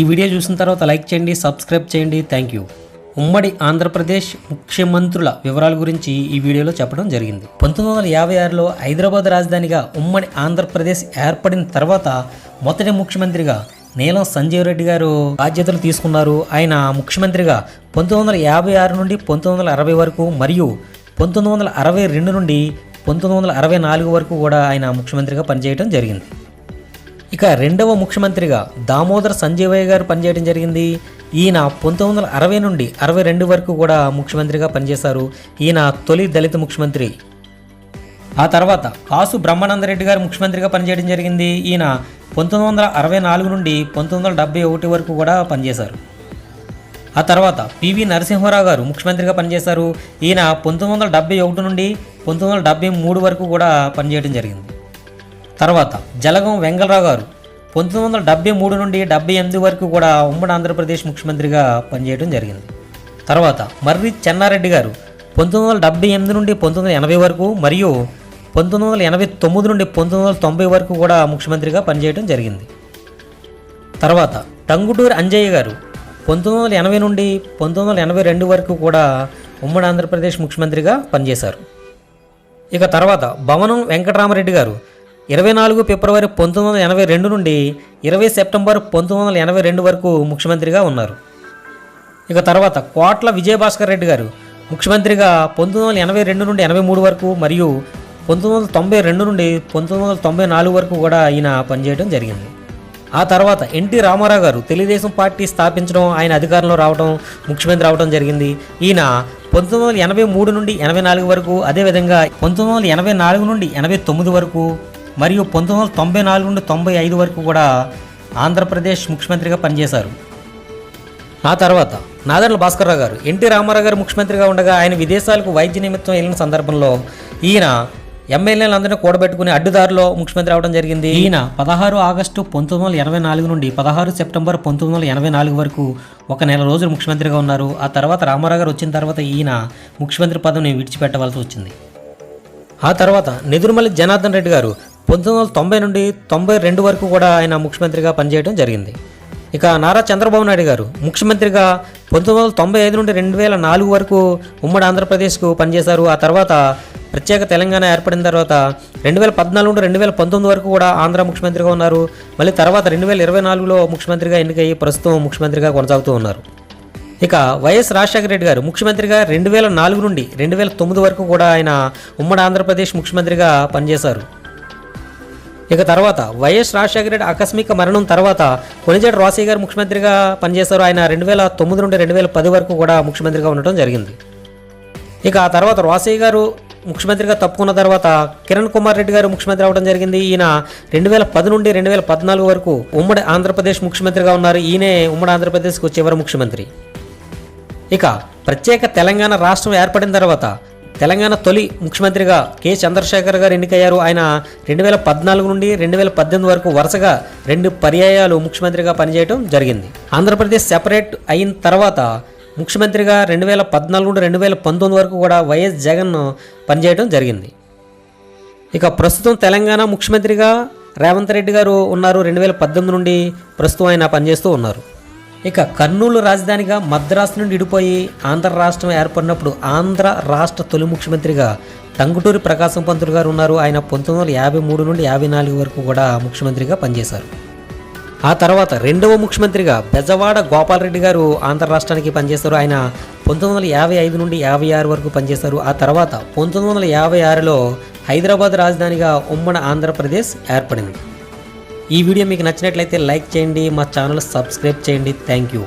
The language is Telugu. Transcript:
ఈ వీడియో చూసిన తర్వాత లైక్ చేయండి సబ్స్క్రైబ్ చేయండి. థ్యాంక్ యూ ఉమ్మడి ఆంధ్రప్రదేశ్ ముఖ్యమంత్రుల వివరాల గురించి ఈ వీడియోలో చెప్పడం జరిగింది. పంతొమ్మిది వందల యాభై ఆరులో హైదరాబాద్ రాజధానిగా ఉమ్మడి ఆంధ్రప్రదేశ్ ఏర్పడిన తర్వాత మొదటి ముఖ్యమంత్రిగా నీలం సంజీవ్ రెడ్డి గారు బాధ్యతలు తీసుకున్నారు. ఆయన ముఖ్యమంత్రిగా పంతొమ్మిది వందల యాభై ఆరు నుండి పంతొమ్మిది వందల అరవై వరకు మరియు పంతొమ్మిది వందల అరవై రెండు నుండి పంతొమ్మిది వందల అరవై నాలుగు వరకు కూడా ఆయన ముఖ్యమంత్రిగా పనిచేయడం జరిగింది. ఇక రెండవ ముఖ్యమంత్రిగా దామోదర్ సంజీవయ్య గారు పనిచేయడం జరిగింది. ఈయన పంతొమ్మిది వందల అరవై నుండి అరవై రెండు వరకు కూడా ముఖ్యమంత్రిగా పనిచేశారు. ఈయన తొలి దళిత ముఖ్యమంత్రి. ఆ తర్వాత కాసు బ్రహ్మానందరెడ్డి గారు ముఖ్యమంత్రిగా పనిచేయడం జరిగింది. ఈయన పంతొమ్మిది వందల అరవై నాలుగు నుండి పంతొమ్మిది వందల డెబ్బై ఒకటి వరకు కూడా పనిచేశారు. ఆ తర్వాత పివి నరసింహారావు గారు ముఖ్యమంత్రిగా పనిచేశారు. ఈయన పంతొమ్మిది వందల డెబ్బై ఒకటి నుండి పంతొమ్మిది వందల డెబ్బై మూడు వరకు కూడా పనిచేయడం జరిగింది. తర్వాత జలగం వెంగళరావు గారు. పంతొమ్మిది వందల డెబ్బై మూడు నుండి డెబ్బై ఎనిమిది వరకు కూడా ఉమ్మడి ఆంధ్రప్రదేశ్ ముఖ్యమంత్రిగా పనిచేయడం జరిగింది. తర్వాత మర్రి చెన్నారెడ్డి గారు పంతొమ్మిది వందల డెబ్బై ఎనిమిది నుండి పంతొమ్మిది వందల ఎనభై వరకు మరియు పంతొమ్మిది వందల ఎనభై తొమ్మిది నుండి పంతొమ్మిది వందల తొంభై వరకు కూడా ముఖ్యమంత్రిగా పనిచేయడం జరిగింది. తర్వాత టంగుటూరి అంజయ్య గారు పంతొమ్మిది వందల ఎనభై నుండి పంతొమ్మిది వందల ఎనభై రెండు వరకు కూడా ఉమ్మడి ఆంధ్రప్రదేశ్ ముఖ్యమంత్రిగా పనిచేశారు. ఇక తర్వాత భవనం వెంకటరామరెడ్డి గారు ఇరవై నాలుగు ఫిబ్రవరి పంతొమ్మిది వందల ఎనభై రెండు నుండి ఇరవై సెప్టెంబర్ పంతొమ్మిది వందల ఎనభై రెండు వరకు ముఖ్యమంత్రిగా ఉన్నారు. ఇక తర్వాత కోట్ల విజయభాస్కర్ రెడ్డి గారు ముఖ్యమంత్రిగా పంతొమ్మిది వందల ఎనభై రెండు నుండి ఎనభై మూడు వరకు మరియు పంతొమ్మిది వందల తొంభై రెండు నుండి పంతొమ్మిది వందల తొంభై నాలుగు వరకు కూడా ఈయన పనిచేయడం జరిగింది. ఆ తర్వాత ఎన్టీ రామారావు గారు తెలుగుదేశం పార్టీ స్థాపించడం ఆయన అధికారంలో రావడం ముఖ్యమంత్రి రావడం జరిగింది. ఈయన పంతొమ్మిది వందల ఎనభై మూడు నుండి ఎనభై నాలుగు వరకు అదేవిధంగా పంతొమ్మిది వందల ఎనభై నాలుగు నుండి ఎనభై తొమ్మిది వరకు మరియు పంతొమ్మిది వందల తొంభై నాలుగు నుండి తొంభై ఐదు వరకు కూడా ఆంధ్రప్రదేశ్ ముఖ్యమంత్రిగా పనిచేశారు. ఆ తర్వాత నాదెండ్ల భాస్కర్రావు గారు ఎన్టీ రామారావు గారు ముఖ్యమంత్రిగా ఉండగా ఆయన విదేశాలకు వైద్య నిమిత్తం వెళ్ళిన సందర్భంలో ఈయన ఎమ్మెల్యేలందరినీ కూడబెట్టుకుని అడ్డుదారిలో ముఖ్యమంత్రి అవడం జరిగింది. ఈయన పదహారు ఆగస్టు పంతొమ్మిది వందల ఎనభై నాలుగు నుండి పదహారు సెప్టెంబర్ పంతొమ్మిది వందల ఎనభై నాలుగు వరకు ఒక నెల రోజులు ముఖ్యమంత్రిగా ఉన్నారు. ఆ తర్వాత రామారావు గారు వచ్చిన తర్వాత ఈయన ముఖ్యమంత్రి పదవిని విడిచిపెట్టవలసి వచ్చింది. ఆ తర్వాత నెదురుమల్లి జనార్దన్ రెడ్డి గారు పంతొమ్మిది వందల తొంభై నుండి తొంభై రెండు వరకు కూడా ఆయన ముఖ్యమంత్రిగా పనిచేయడం జరిగింది. ఇక నారా చంద్రబాబు నాయుడు గారు ముఖ్యమంత్రిగా పంతొమ్మిది వందల తొంభై ఐదు నుండి రెండు వేల నాలుగు వరకు ఉమ్మడి ఆంధ్రప్రదేశ్కు పనిచేశారు. ఆ తర్వాత ప్రత్యేక తెలంగాణ ఏర్పడిన తర్వాత రెండు వేల పద్నాలుగు నుండి రెండు వేల పంతొమ్మిది వరకు కూడా ఆంధ్ర ముఖ్యమంత్రిగా ఉన్నారు. మళ్ళీ తర్వాత రెండు వేల ఇరవై నాలుగులో ముఖ్యమంత్రిగా ఎన్నికయ్యి ప్రస్తుతం ముఖ్యమంత్రిగా కొనసాగుతూ ఉన్నారు. ఇక వైఎస్ రాజశేఖర రెడ్డి గారు ముఖ్యమంత్రిగా రెండు వేల నాలుగు నుండి రెండు వేల తొమ్మిది వరకు కూడా ఆయన ఉమ్మడి ఆంధ్రప్రదేశ్ ముఖ్యమంత్రిగా పనిచేశారు. ఇక తర్వాత వైఎస్ రాజశేఖర రెడ్డి ఆకస్మిక మరణం తర్వాత కొనిజేటి రాసయ్య గారు ముఖ్యమంత్రిగా పనిచేశారు. ఆయన రెండు వేల తొమ్మిది నుండి రెండు వేల పది వరకు కూడా ముఖ్యమంత్రిగా ఉండటం జరిగింది. ఇక ఆ తర్వాత రాసయ్య గారు ముఖ్యమంత్రిగా తప్పుకున్న తర్వాత కిరణ్ కుమార్ రెడ్డి గారు ముఖ్యమంత్రి అవడం జరిగింది. ఈయన రెండు వేల పది నుండి రెండు వేల పద్నాలుగు వరకు ఉమ్మడి ఆంధ్రప్రదేశ్ ముఖ్యమంత్రిగా ఉన్నారు. ఈయనే ఉమ్మడి ఆంధ్రప్రదేశ్కు చివరి ముఖ్యమంత్రి. ఇక ప్రత్యేక తెలంగాణ రాష్ట్రం ఏర్పడిన తర్వాత తెలంగాణ తొలి ముఖ్యమంత్రిగా కె. చంద్రశేఖర్ గారు ఎన్నికయ్యారు. ఆయన రెండు వేల పద్నాలుగు నుండి రెండు వేల పద్దెనిమిది వరకు వరుసగా రెండు పర్యాయాలు ముఖ్యమంత్రిగా పనిచేయడం జరిగింది. ఆంధ్రప్రదేశ్ సెపరేట్ అయిన తర్వాత ముఖ్యమంత్రిగా రెండు వేల పద్నాలుగు నుండి రెండు వేల పంతొమ్మిది వరకు కూడా వైఎస్ జగన్ పనిచేయడం జరిగింది. ఇక ప్రస్తుతం తెలంగాణ ముఖ్యమంత్రిగా రేవంత్ రెడ్డి గారు ఉన్నారు. రెండు వేల పద్దెనిమిది నుండి ప్రస్తుతం ఆయన పనిచేస్తూ ఉన్నారు. ఇక కర్నూలు రాజధానిగా మద్రాసు నుండి విడిపోయి ఆంధ్ర రాష్ట్రం ఏర్పడినప్పుడు ఆంధ్ర రాష్ట్ర తొలి ముఖ్యమంత్రిగా టంగుటూరి ప్రకాశం పంతులు గారు ఉన్నారు. ఆయన పంతొమ్మిది వందల యాభై మూడు నుండి యాభై నాలుగు వరకు కూడా ముఖ్యమంత్రిగా పనిచేశారు. ఆ తర్వాత రెండవ ముఖ్యమంత్రిగా బెజవాడ గోపాలరెడ్డి గారు ఆంధ్ర రాష్ట్రానికి పనిచేశారు. ఆయన పంతొమ్మిది వందల యాభై ఐదు నుండి యాభై ఆరు వరకు పనిచేశారు. ఆ తర్వాత పంతొమ్మిది వందల యాభై ఆరులో హైదరాబాద్ రాజధానిగా ఉమ్మడి ఆంధ్రప్రదేశ్ ఏర్పడింది. ఈ వీడియో మీకు నచ్చినట్లయితే లైక్ చేయండి మా ఛానల్ సబ్స్క్రైబ్ చేయండి. Thank you